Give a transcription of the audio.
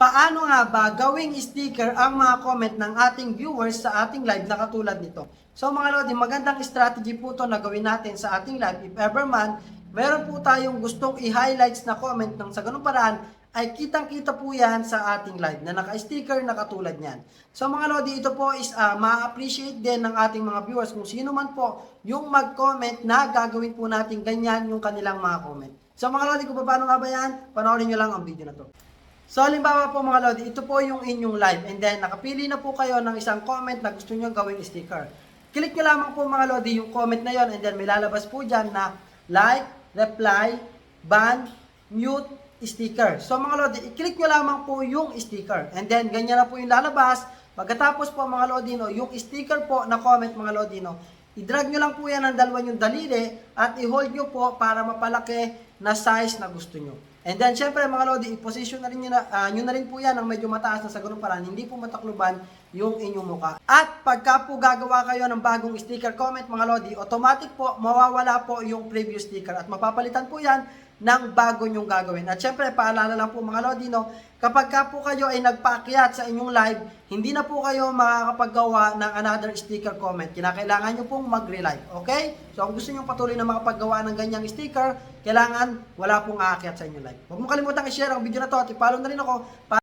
Paano nga ba gawing sticker ang mga comment ng ating viewers sa ating live na katulad nito? So mga Lodi, magandang strategy po to na gawin natin sa ating live. If ever man, meron po tayong gustong i-highlights na comment ng sa ganung paraan, ay kitang-kita po yan sa ating live na naka-sticker na katulad niyan. So mga Lodi, ito po is uh, ma-appreciate din ng ating mga viewers kung sino man po yung mag-comment na gagawin po natin ganyan yung kanilang mga comment. So mga Lodi, kung paano nga ba yan, panoorin nyo lang ang video na to. So, halimbawa po mga Lodi, ito po yung inyong live and then nakapili na po kayo ng isang comment na gusto nyo gawing sticker. Click nyo lamang po mga Lodi yung comment na yon and then may lalabas po dyan na like, reply, ban, mute, sticker. So mga Lodi, i-click nyo lamang po yung sticker and then ganyan na po yung lalabas. Pagkatapos po mga Lodino, yung sticker po na comment mga Lodino, i-drag nyo lang po yan ng dalawa yung daliri at i-hold nyo po para mapalaki na size na gusto nyo. And then, syempre mga Lodi, i-position na rin nyo na, ah, nyo na rin po yan ng medyo mataas na sa ganung paraan, hindi po matakluban yung inyong muka. At pagka po gagawa kayo ng bagong sticker comment mga Lodi, automatic po mawawala po yung previous sticker at mapapalitan po yan ng bago nyong gagawin. At syempre, paalala lang po mga Lodi, no, kapag ka po kayo ay nagpaakyat sa inyong live, hindi na po kayo makakapaggawa ng another sticker comment. Kinakailangan nyo pong mag-relive. Okay? So, kung gusto nyo patuloy na makapaggawa ng ganyang sticker, kailangan wala pong aakyat sa inyong live. Huwag mo kalimutan i-share ang video na to at i-follow na rin ako para